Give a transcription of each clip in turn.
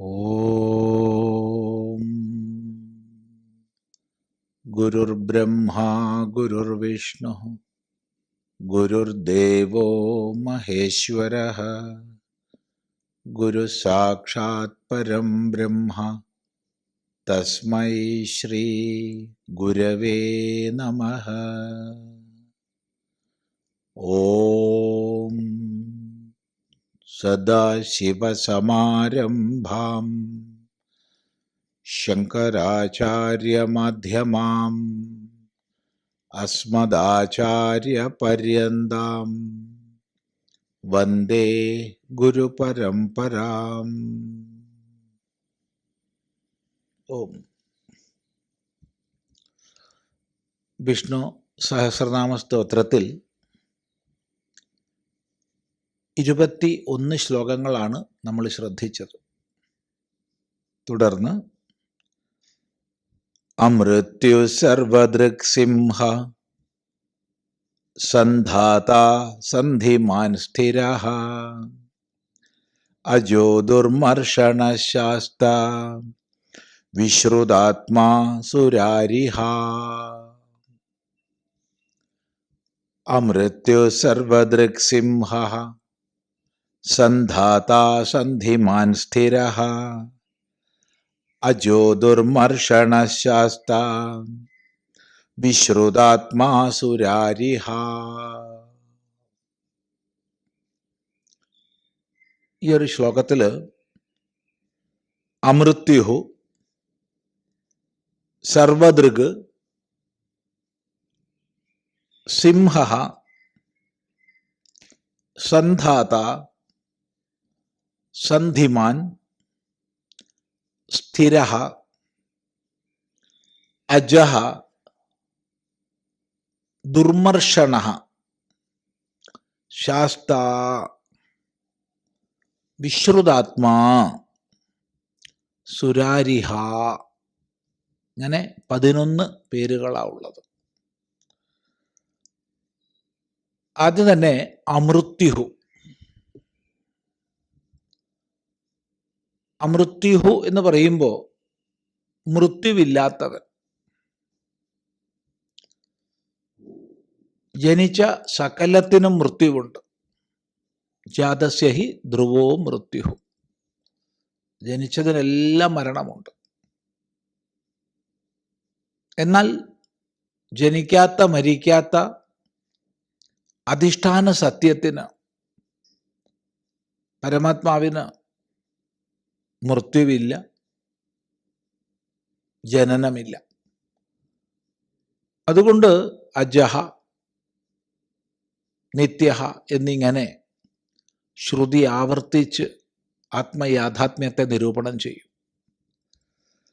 ॐ गुरुर्ब्रह्मा गुरुर्विष्णुः गुरुर्देवो महेश्वरः गुरुसाक्षात् परं ब्रह्म तस्मै श्रीगुरवे नमः। ॐ सदाशिवसमारम्भाम् शङ्कराचार्यमध्यमाम् अस्मदाचार्यपर्यन्ताम् वन्दे गुरुपरम्पराम् ഓം വിഷ്ണു സഹസ്രനാമ സ്തോത്രത്തിൽ ഇരുപത്തി ഒന്ന് ശ്ലോകങ്ങളാണ് നമ്മൾ ശ്രദ്ധിച്ചത്. തുടർന്ന് അമൃത്യു സർവദൃക് സിംഹ സന്ധാത സന്ധിമാൻ സ്ഥിര അജോ ദുർമർഷണശാസ്ത വിശ്രുതാത്മാ സുരാരിഹ. അമൃത്യു സർവദൃക് സിംഹ സന്ധാതാ സന്ധിമാൻ സ്ഥിര അജോ ദുർമർഷണശാസ്ത വിശ്രുതാത്മാ സുരാരിഹ ഈ ഒരു ശ്ലോകത്തിൽ അമൃത്യുഹു സർവദൃഗ് സിംഹ സന്ധാത സന്ധിമാൻ സ്ഥിര അജഹ ദുർമർഷണ ശാസ്ത വിശ്രുതാത്മാ സുരാരിഹ അങ്ങനെ പതിനൊന്ന് പേരുകളാണ് ഉള്ളത്. ആദ്യം തന്നെ അമൃത്യുഹു. അമൃത്യുഹു എന്ന് പറയുമ്പോൾ മൃത്യുവില്ലാത്തവൻ. ജനിച്ച സകലത്തിനും മൃത്യുവുണ്ട്. ജാതസ്യഹി ധ്രുവോ മൃത്യുഹു. ജനിച്ചതിനെല്ലാം മരണമുണ്ട്. എന്നാൽ ജനിക്കാത്ത മരിക്കാത്ത അധിഷ്ഠാന സത്യത്തിന് പരമാത്മാവിന് മൃത്യുവില്ല ജനനമില്ല. അതുകൊണ്ട് അജഹ നിത്യഹ എന്നിങ്ങനെ ശ്രുതി ആവർത്തിച്ച് ആത്മയാഥാത്മ്യത്തെ നിരൂപണം ചെയ്യും.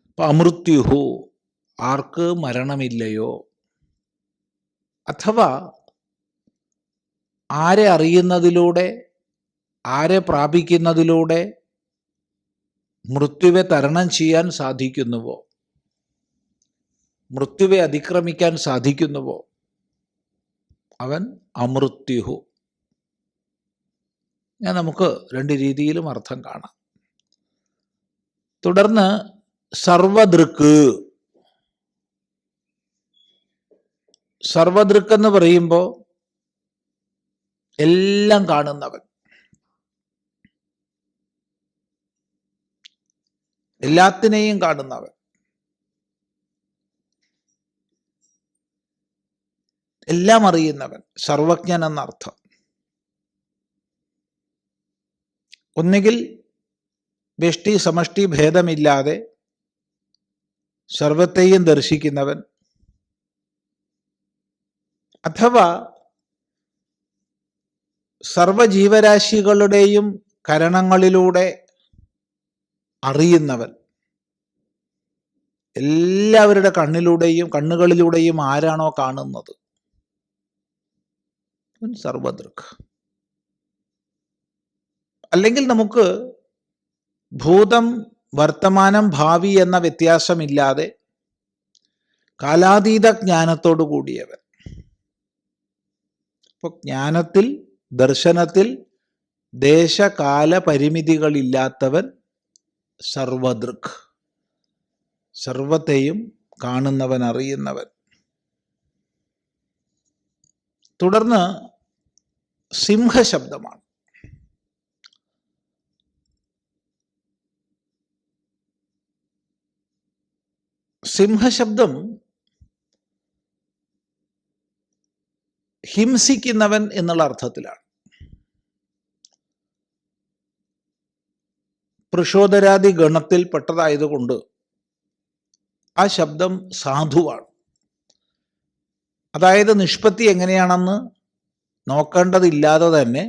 അപ്പം അമൃത്യുഹു ആർക്ക് മരണമില്ലയോ? അഥവാ ആരെ അറിയുന്നതിലൂടെ ആരെ പ്രാപിക്കുന്നതിലൂടെ മൃത്യുവെ തരണം ചെയ്യാൻ സാധിക്കുന്നുവോ? മൃത്യുവെ അതിക്രമിക്കാൻ സാധിക്കുന്നുവോ? അവൻ അമൃത്യുഹു. ഞാൻ നമുക്ക് രണ്ട് രീതിയിലും അർത്ഥം കാണാം. തുടർന്ന് സർവദൃക്ക്. സർവദൃക്ക് എന്ന് പറയുമ്പോൾ എല്ലാം കാണുന്നവൻ. എല്ലാത്തിനെയും കാണുന്നവൻ. എല്ലാം അറിയുന്നവൻ. സർവജ്ഞൻ എന്നർത്ഥം. ഒന്നുകിൽ വ്യഷ്ടി സമഷ്ടി ഭേദമില്ലാതെ സർവത്തെയും ദർശിക്കുന്നവൻ. അഥവാ സർവജീവരാശികളുടെയും കരണങ്ങളിലൂടെ അറിയുന്നവൻ. എല്ലാവരുടെ കണ്ണിലൂടെയും കണ്ണുകളിലൂടെയും ആരാണോ കാണുന്നത്? സർവദൃക് അല്ലെങ്കിൽ നമുക്ക് ഭൂതം വർത്തമാനം ഭാവി എന്ന വ്യത്യാസമില്ലാതെ കാലാതീത ജ്ഞാനത്തോടു കൂടിയവൻ. അപ്പോൾ ജ്ഞാനത്തിൽ ദർശനത്തിൽ ദേശകാല പരിമിതികളില്ലാത്തവൻ സർവദൃക്. സർവത്തെയും കാണുന്നവൻ അറിയുന്നവൻ. തുടർന്ന് സിംഹശബ്ദമാണ്. സിംഹശബ്ദം ഹിംസിക്കുന്നവൻ എന്നുള്ള അർത്ഥത്തിലാണ്. പ്രശോദരാദി ഗണത്തിൽ പെട്ടതായതുകൊണ്ട് ആ ശബ്ദം സാധുവാണ്. അതായത് നിഷ്പത്തി എങ്ങനെയാണെന്ന് നോക്കേണ്ടതില്ലാതെ തന്നെ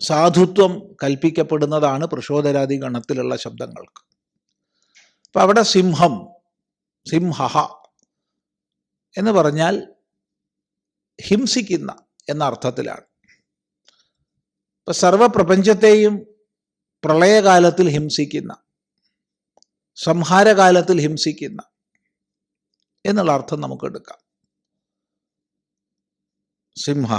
സാധുത്വം കൽപ്പിക്കപ്പെടുന്നതാണ് പ്രശോദരാദി ഗണത്തിലുള്ള ശബ്ദങ്ങൾക്ക്. അപ്പം അവിടെ സിംഹം സിംഹ എന്ന് പറഞ്ഞാൽ ഹിംസിക്കുന്ന എന്ന അർത്ഥത്തിലാണ് ഇപ്പം സർവപ്രപഞ്ചത്തെയും പ്രളയകാലത്തിൽ ഹിംസിക്കുന്ന സംഹാരകാലത്തിൽ ഹിംസിക്കുന്ന എന്നുള്ള അർത്ഥം നമുക്ക് എടുക്കാം. സിംഹ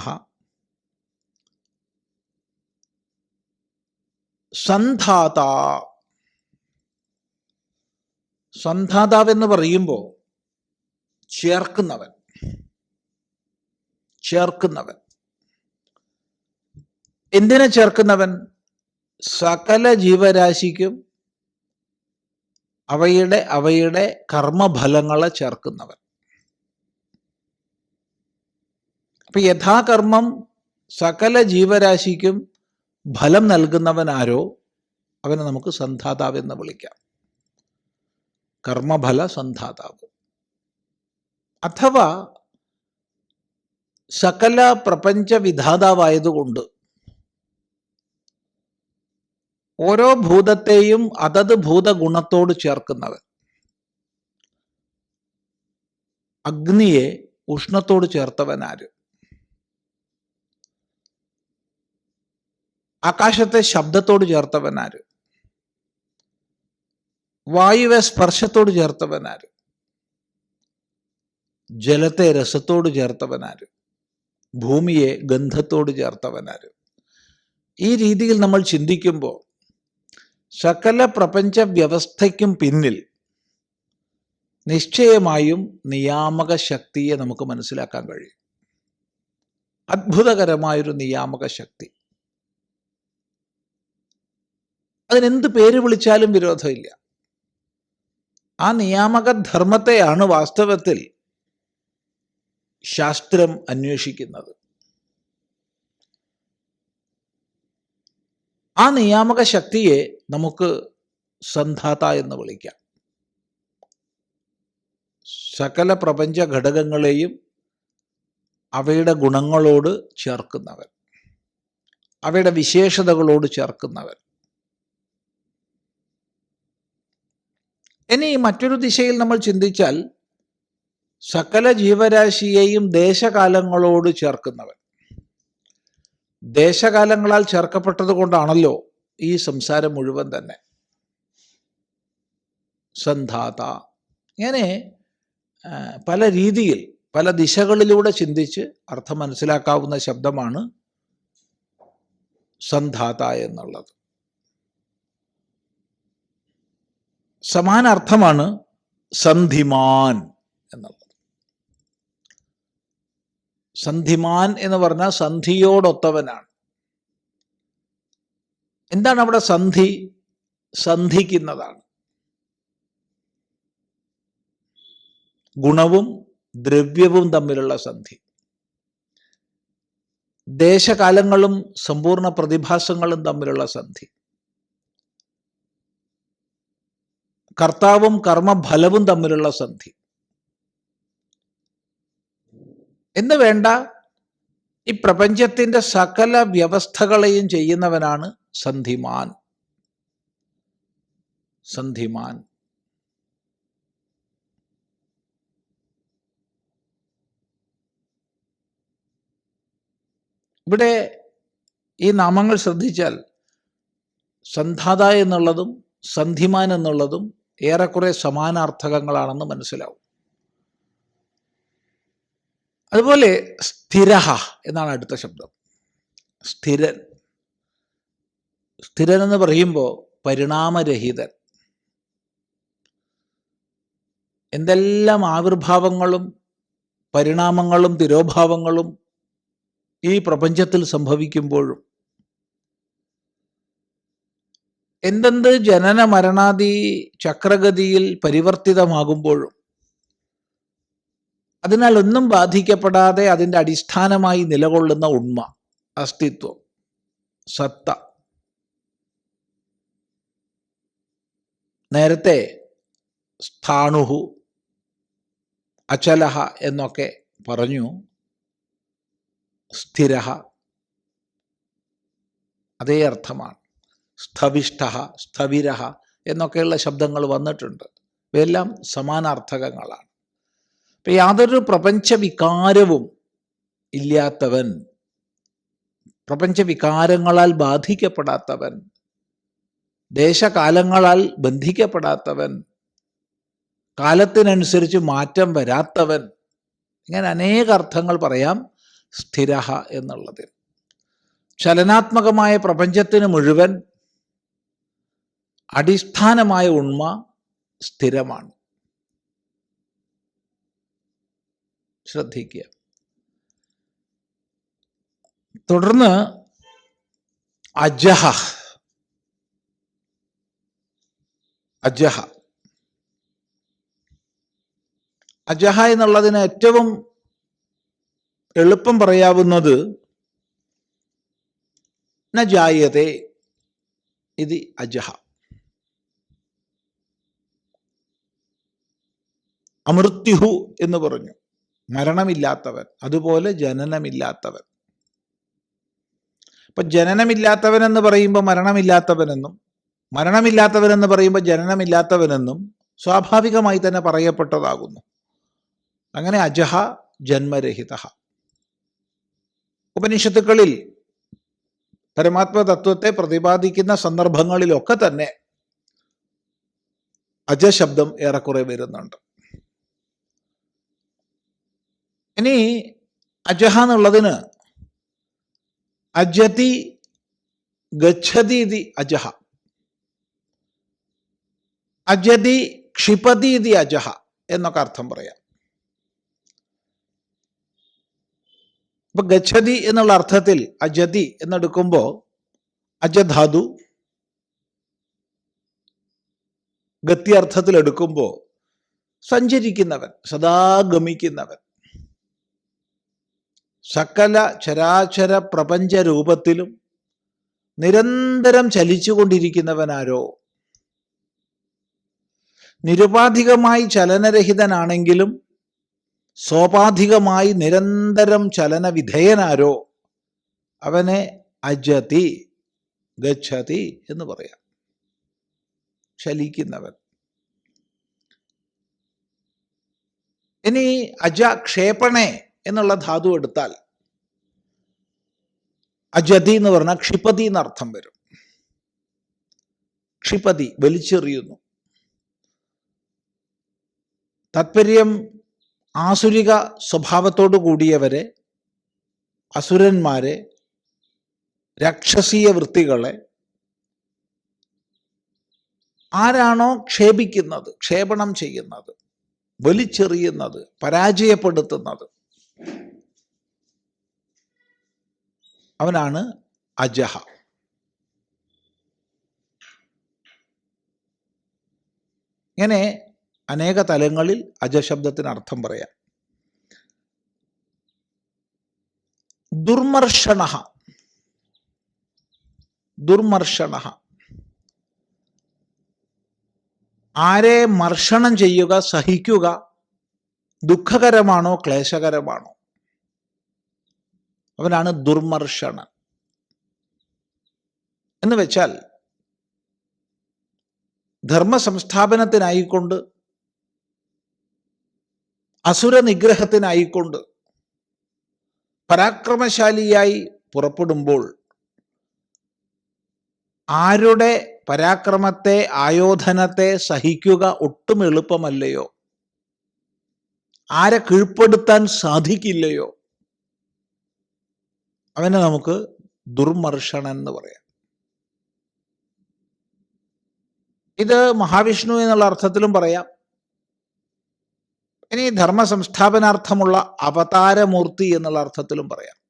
സന്ധാത സന്ധാതാവെന്ന് പറയുമ്പോൾ ചേർക്കുന്നവൻ ചേർക്കുന്നവൻ. എന്തിനെ ചേർക്കുന്നവൻ? സകല ജീവരാശിക്കും അവയുടെ അവയുടെ കർമ്മഫലങ്ങളെ ചേർക്കുന്നവൻ. അപ്പൊ യഥാകർമ്മം സകല ജീവരാശിക്കും ഫലം നൽകുന്നവൻ ആരോ? അവനെ നമുക്ക് സന്ധാതാവ് എന്ന് വിളിക്കാം. കർമ്മഫല സന്ധാതാവ്. അഥവാ സകല പ്രപഞ്ച വിധാതാവായതുകൊണ്ട് ഓരോ ഭൂതത്തെയും അതത് ഭൂതഗുണത്തോട് ചേർക്കുന്നത് അഗ്നിയെ ഉഷ്ണത്തോട് ചേർത്തവനാര്? ആകാശത്തെ ശബ്ദത്തോട് ചേർത്തവനാര്? വായുവെ സ്പർശത്തോട് ചേർത്തവനാര്? ജലത്തെ രസത്തോട് ചേർത്തവനാര്? ഭൂമിയെ ഗന്ധത്തോട് ചേർത്തവനാര്? ഈ രീതിയിൽ നമ്മൾ ചിന്തിക്കുമ്പോൾ സകല പ്രപഞ്ച വ്യവസ്ഥയ്ക്കും പിന്നിൽ നിശ്ചയമായും നിയാമക ശക്തിയെ നമുക്ക് മനസ്സിലാക്കാൻ കഴിയും. അത്ഭുതകരമായൊരു നിയാമക ശക്തി അതിനെന്ത് പേര് വിളിച്ചാലും വിരോധമില്ല. ആ നിയാമക ധർമ്മത്തെയാണ് വാസ്തവത്തിൽ ശാസ്ത്രം അന്വേഷിക്കുന്നത്. ആ നിയാമക ശക്തിയെ നമുക്ക് സന്ധാത എന്ന് വിളിക്കാം. സകല പ്രപഞ്ച ഘടകങ്ങളെയും അവയുടെ ഗുണങ്ങളോട് ചേർക്കുന്നവൻ. അവയുടെ വിശേഷതകളോട് ചേർക്കുന്നവൻ. ഇനി മറ്റൊരു ദിശയിൽ നമ്മൾ ചിന്തിച്ചാൽ സകല ജീവരാശിയെയും ദേശകാലങ്ങളോട് ചേർക്കുന്നവൻ. ദേശകാലങ്ങളാൽ ചേർക്കപ്പെട്ടത് കൊണ്ടാണല്ലോ ഈ സംസാരം മുഴുവൻ തന്നെ. സന്ധാത. ഇങ്ങനെ പല രീതിയിൽ പല ദിശകളിലൂടെ ചിന്തിച്ച് അർത്ഥം മനസ്സിലാക്കാവുന്ന ശബ്ദമാണ് സന്ധാത എന്നുള്ളത്. സമാന അർത്ഥമാണ് സന്ധിമാൻ എന്നുള്ളത്. സന്ധിമാൻ എന്ന് പറഞ്ഞാൽ സന്ധിയോടൊത്തവനാണ്. എന്താണ് അവിടെ സന്ധി? സന്ധിക്കുന്നതാണ്. ഗുണവും ദ്രവ്യവും തമ്മിലുള്ള സന്ധി. ദേശകാലങ്ങളും സമ്പൂർണ പ്രതിഭാസങ്ങളും തമ്മിലുള്ള സന്ധി. കർത്താവും കർമ്മഫലവും തമ്മിലുള്ള സന്ധി. എന്ന് വേണ്ട. ഈ പ്രപഞ്ചത്തിന്റെ സകല വ്യവസ്ഥകളെയും ചെയ്യുന്നവനാണ് സന്ധിമാൻ. സന്ധിമാൻ. ഇവിടെ ഈ നാമങ്ങൾ ശ്രദ്ധിച്ചാൽ സന്ധാത എന്നുള്ളതും സന്ധിമാൻ എന്നുള്ളതും ഏറെക്കുറെ സമാനാർത്ഥകങ്ങളാണെന്ന് മനസ്സിലാവും. അതുപോലെ സ്ഥിരഹ എന്നാണ് അടുത്ത ശബ്ദം. സ്ഥിരൻ. സ്ഥിരൻ എന്ന് പറയുമ്പോൾ പരിണാമരഹിതൻ. എന്തെല്ലാം ആവിർഭാവങ്ങളും പരിണാമങ്ങളും തിരോഭാവങ്ങളും ഈ പ്രപഞ്ചത്തിൽ സംഭവിക്കുമ്പോഴും എന്തെന്ത് ജനന മരണാദി ചക്രഗതിയിൽ പരിവർത്തിതമാകുമ്പോഴും അതിനാൽ ഒന്നും ബാധിക്കപ്പെടാതെ അതിന്റെ അടിസ്ഥാനമായി നിലകൊള്ളുന്ന ഉണ്മ അസ്തിത്വം സത്ത. നേരത്തെ സ്ഥാണുഹു അചലഹ എന്നൊക്കെ പറഞ്ഞു. സ്ഥിര അതേ അർത്ഥമാണ്. സ്ഥവിഷ്ഠ സ്ഥവിര എന്നൊക്കെയുള്ള ശബ്ദങ്ങൾ വന്നിട്ടുണ്ട്. ഇവയെല്ലാം സമാനാർത്ഥകങ്ങളാണ്. ഇപ്പം യാതൊരു പ്രപഞ്ച വികാരവും ഇല്ലാത്തവൻ പ്രപഞ്ച വികാരങ്ങളാൽ ബാധിക്കപ്പെടാത്തവൻ ദേശകാലങ്ങളാൽ ബന്ധിക്കപ്പെടാത്തവൻ കാലത്തിനനുസരിച്ച് മാറ്റം വരാത്തവൻ ഇങ്ങനെ അനേക അർത്ഥങ്ങൾ പറയാം സ്ഥിര എന്നുള്ളതിൽ ചലനാത്മകമായ പ്രപഞ്ചത്തിന് മുഴുവൻ അടിസ്ഥാനമായ ഉണ്മ സ്ഥിരമാണ്. ശ്രദ്ധിക്കുക. തുടർന്ന് അജഹ. അജഹ. അജഹ എന്നുള്ളതിന് ഏറ്റവും എളുപ്പം പറയാവുന്നത് നജായതേ ജായതേ ഇത് അജഹ. അമൃത്യുഹു എന്ന് പറഞ്ഞു. മരണമില്ലാത്തവൻ അതുപോലെ ജനനമില്ലാത്തവൻ. ഇപ്പൊ ജനനമില്ലാത്തവൻ എന്ന് പറയുമ്പോൾ മരണമില്ലാത്തവനെന്നും മരണമില്ലാത്തവൻ എന്ന് പറയുമ്പോൾ ജനനമില്ലാത്തവനെന്നും സ്വാഭാവികമായി തന്നെ പറയപ്പെട്ടതാകുന്നു. അങ്ങനെ അജഹ ജന്മരഹിത ഉപനിഷത്തുക്കളിൽ പരമാത്മതത്വത്തെ പ്രതിപാദിക്കുന്ന സന്ദർഭങ്ങളിലൊക്കെ തന്നെ അജശബ്ദം ഏറെക്കുറെ വരുന്നുണ്ട്. ഇനി അജഹ എന്നുള്ളതിന് അജതി ഗച്ഛതി ഇതി അജഹ. അജതി ക്ഷിപതി ഇതി അജഹ എന്നൊക്കെ അർത്ഥം പറയാം. ഇപ്പൊ ഗച്ഛതി എന്നുള്ള അർത്ഥത്തിൽ അജതി എന്നെടുക്കുമ്പോൾ അജധാതു ഗത്യർത്ഥത്തിൽ എടുക്കുമ്പോൾ സഞ്ചരിക്കുന്നവൻ സദാ ഗമിക്കുന്നവൻ സകല ചരാചര പ്രപഞ്ച രൂപത്തിലും നിരന്തരം ചലിച്ചുകൊണ്ടിരിക്കുന്നവനാരോ? നിരുപാധികമായി ചലനരഹിതനാണെങ്കിലും സോപാധികമായി നിരന്തരം ചലനവിധേയനാരോ? അവനെ അജതി ഗച്ഛതി എന്ന് പറയാം. ചലിക്കുന്നവൻ. ഇനി അജ ക്ഷേപണേ എന്നുള്ള ധാതു എടുത്താൽ അജതി എന്ന് പറഞ്ഞാൽ ക്ഷിപതി എന്നർത്ഥം വരും. ക്ഷിപതി വലിച്ചെറിയുന്നു. താത്പര്യം ആസുരിക സ്വഭാവത്തോടു കൂടിയവരെ അസുരന്മാരെ രാക്ഷസീയ വൃത്തികളെ ആരാണോ ക്ഷേപിക്കുന്നത് ക്ഷേപണം ചെയ്യുന്നത് വലിച്ചെറിയുന്നത് പരാജയപ്പെടുത്തുന്നത് അവനാണ് അജഹ. ഇങ്ങനെ അനേക തലങ്ങളിൽ അജശബ്ദത്തിന് അർത്ഥം പറയാം. ദുർമർഷണ ദുർമർഷണ ആരെ മർഷണം ചെയ്യുക സഹിക്കുക ദുഃഖകരമാണോ ക്ലേശകരമാണോ? അവനാണ് ദുർമർഷണൻ. എന്ന് വെച്ചാൽ ധർമ്മ സംസ്ഥാപനത്തിനായിക്കൊണ്ട് അസുര നിഗ്രഹത്തിനായിക്കൊണ്ട് പരാക്രമശാലിയായി പുറപ്പെടുമ്പോൾ ആരുടെ പരാക്രമത്തെ ആയോധനത്തെ സഹിക്കുക ഒട്ടും എളുപ്പമല്ലയോ? ആരെ കീഴ്പ്പെടുത്താൻ സാധിക്കില്ലയോ? അവനെ നമുക്ക് ദുർമർഷണൻ എന്ന് പറയാം. ഇത് മഹാവിഷ്ണു എന്നുള്ള അർത്ഥത്തിലും പറയാം. ഇനി ധർമ്മ സംസ്ഥാപനാർത്ഥമുള്ള അവതാരമൂർത്തി എന്നുള്ള അർത്ഥത്തിലും പറയാം.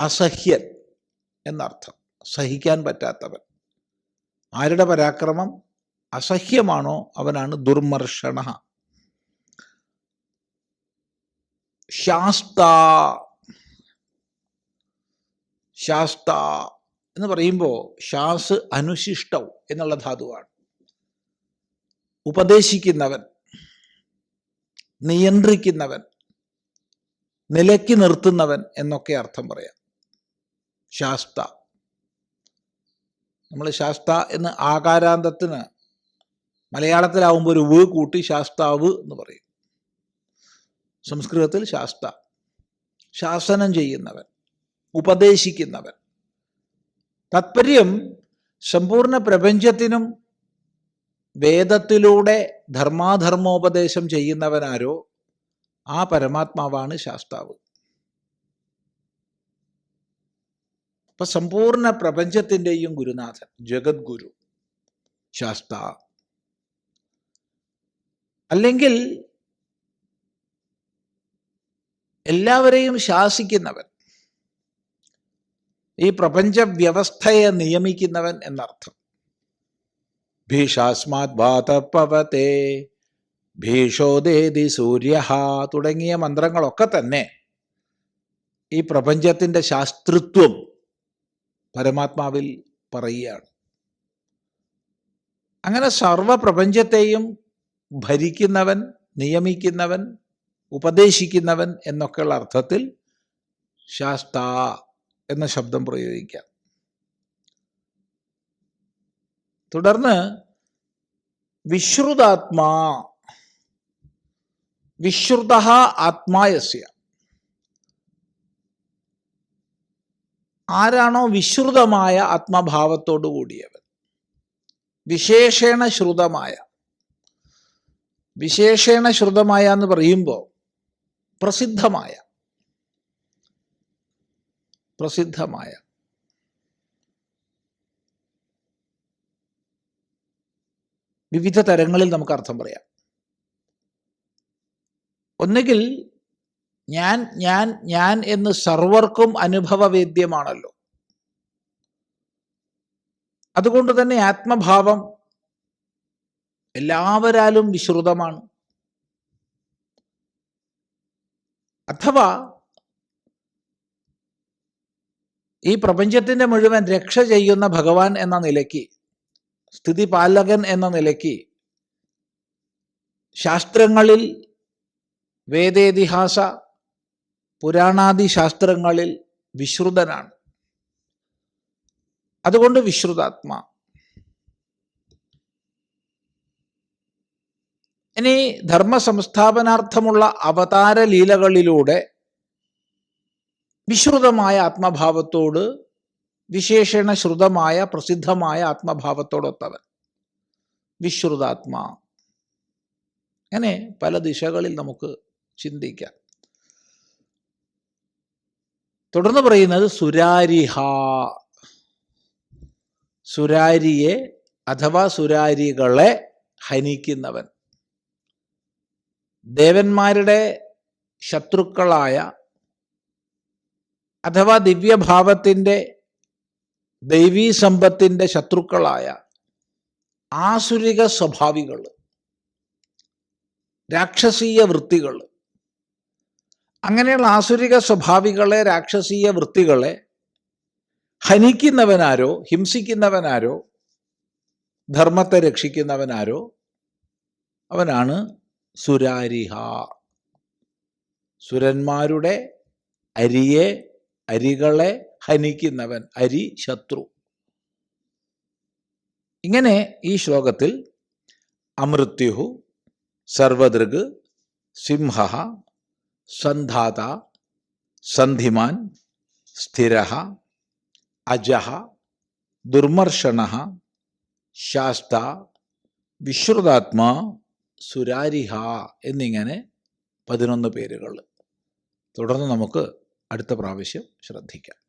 അസഹ്യൻ എന്നർത്ഥം. സഹിക്കാൻ പറ്റാത്തവൻ. ആരുടെ പരാക്രമം? അസഹ്യമാണോ? അവനാണ് ദുർമർഷണ. ശാസ്ത. ശാസ്ത എന്ന് പറയുമ്പോൾ ശാസ് അനുശിഷ്ടവും എന്നുള്ള ധാതുവാണ്. ഉപദേശിക്കുന്നവൻ നിയന്ത്രിക്കുന്നവൻ നിലയ്ക്ക് നിർത്തുന്നവൻ എന്നൊക്കെ അർത്ഥം പറയാം. ശാസ്ത. നമ്മൾ ശാസ്ത എന്ന് ആകാരാന്തത്തിന് മലയാളത്തിലാവുമ്പോൾ ഒരു വ് കൂട്ടി ശാസ്താവ് എന്ന് പറയും. സംസ്കൃതത്തിൽ ശാസ്ത. ശാസനം ചെയ്യുന്നവൻ. ഉപദേശിക്കുന്നവൻ. താത്പര്യം സമ്പൂർണ പ്രപഞ്ചത്തിനും വേദത്തിലൂടെ ധർമാധർമ്മോപദേശം ചെയ്യുന്നവനാരോ ആ പരമാത്മാവാണ് ശാസ്താവ്. അപ്പൊ സമ്പൂർണ പ്രപഞ്ചത്തിന്റെയും ഗുരുനാഥൻ ജഗദ്ഗുരു ശാസ്ത. അല്ലെങ്കിൽ എല്ലാവരെയും ശാസിക്കുന്നവൻ ഈ പ്രപഞ്ച വ്യവസ്ഥയെ നിയമിക്കുന്നവൻ എന്നർത്ഥം. ഭീഷാസ്മാത് വാതപ്പവത്തെ ഭീഷോദേതി സൂര്യ തുടങ്ങിയ മന്ത്രങ്ങളൊക്കെ തന്നെ ഈ പ്രപഞ്ചത്തിന്റെ ശാസ്തൃത്വം പരമാത്മാവിൽ പറയുകയാണ്. അങ്ങനെ സർവപ്രപഞ്ചത്തെയും ഭരിക്കുന്നവൻ നിയമിക്കുന്നവൻ ഉപദേശിക്കുന്നവൻ എന്നൊക്കെയുള്ള അർത്ഥത്തിൽ ശാസ്ത എന്ന ശബ്ദം പ്രയോഗിക്കാം. തുടർന്ന് വിശ്രുതാത്മാ വിശ്രുത ആത്മായസ്യ. ആരാണോ വിശ്രുതമായ ആത്മഭാവത്തോടു കൂടിയവൻ വിശേഷേണ ശ്രുതമായ വിശേഷേണ ശ്രുതമായ എന്ന് പറയുമ്പോൾ പ്രസിദ്ധമായ പ്രസിദ്ധമായ. വിവിധ തരങ്ങളിൽ നമുക്ക് അർത്ഥം പറയാം. ഒന്നുകിൽ ഞാൻ ഞാൻ ഞാൻ എന്ന് സർവർക്കും അനുഭവവേദ്യമാണല്ലോ. അതുകൊണ്ട് തന്നെ ആത്മഭാവം എല്ലാവരാലും വിശ്രുതമാണ്. അഥവാ ഈ പ്രപഞ്ചത്തിന്റെ മുഴുവൻ രക്ഷ ചെയ്യുന്ന ഭഗവാൻ എന്ന നിലയ്ക്ക് സ്ഥിതിപാലകൻ എന്ന നിലയ്ക്ക് ശാസ്ത്രങ്ങളിൽ വേദേതിഹാസ പുരാണാദി ശാസ്ത്രങ്ങളിൽ വിശ്രുതനാണ്. അതുകൊണ്ട് വിശ്രുതാത്മാ. ഇനി ധർമ്മ സംസ്ഥാപനാർത്ഥമുള്ള അവതാര ലീലകളിലൂടെ വിശ്രുതമായ ആത്മഭാവത്തോട് വിശേഷണ ശ്രുതമായ പ്രസിദ്ധമായ ആത്മഭാവത്തോടൊത്തവൻ. വിശ്രുതാത്മാ. അങ്ങനെ പല ദിശകളിൽ നമുക്ക് ചിന്തിക്കാം. തുടർന്ന് പറയുന്നത് സുരാരിഹ. സുരാരിയെ അഥവാ സുരാരികളെ ഹനിക്കുന്നവൻ. ദേവന്മാരുടെ ശത്രുക്കളായ അഥവാ ദിവ്യഭാവത്തിന്റെ ദൈവീ സമ്പത്തിന്റെ ശത്രുക്കളായ ആസുരിക സ്വഭാവികൾ രാക്ഷസീയ വൃത്തികൾ അങ്ങനെയുള്ള ആസുരിക സ്വഭാവികളെ രാക്ഷസീയ വൃത്തികളെ ഹനിക്കുന്നവനാരോ ഹിംസിക്കുന്നവനാരോ ധർമ്മത്തെ രക്ഷിക്കുന്നവനാരോ അവനാണ് സുരാരിഹ. സുരന്മാരുടെ അരിയെ അരികളെ ഹനിക്കുന്നവൻ അരി ശത്രു. ഇങ്ങനെ ഈ ശ്ലോകത്തിൽ അമൃത്യുഹു സർവദൃഗ് സിംഹ സന്ധാത സന്ധിമാൻ സ്ഥിര അജഹ ദുർമർഷണ ശാസ്ത വിശ്രുതാത്മാ സുരാരിഹ എന്നിങ്ങനെ പതിനൊന്ന് പേരുകൾ. തുടർന്ന് നമുക്ക് അടുത്ത പ്രാവശ്യം ശ്രദ്ധിക്കാം.